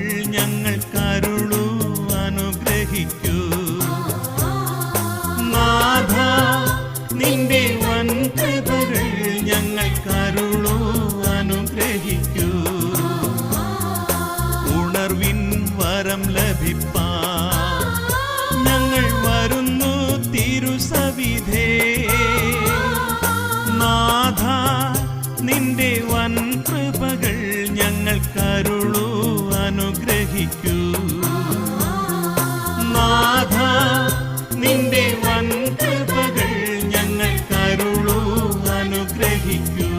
ഞങ്ങൾ ഞങ്ങൾക്കരുളൂ അനുഗ്രഹിക്കൂ. നാഥ നിന്റെ വൻകൃതകൾ ഞങ്ങൾക്കരുളൂ അനുഗ്രഹിക്കൂ. ഉണർവിൻ വരം ലഭിപ്പാ. ഞങ്ങൾ വരുന്നു തിരുസവിധേ. നാഥ നിന്റെ വൻകൃപകൾ ഞങ്ങൾക്കരുളൂ അനുഗ്രഹിക്കൂ നാഥ നിന്റെ വൻ കൃപകൾ ഞങ്ങൾ കരുളൂ അനുഗ്രഹിക്കൂ.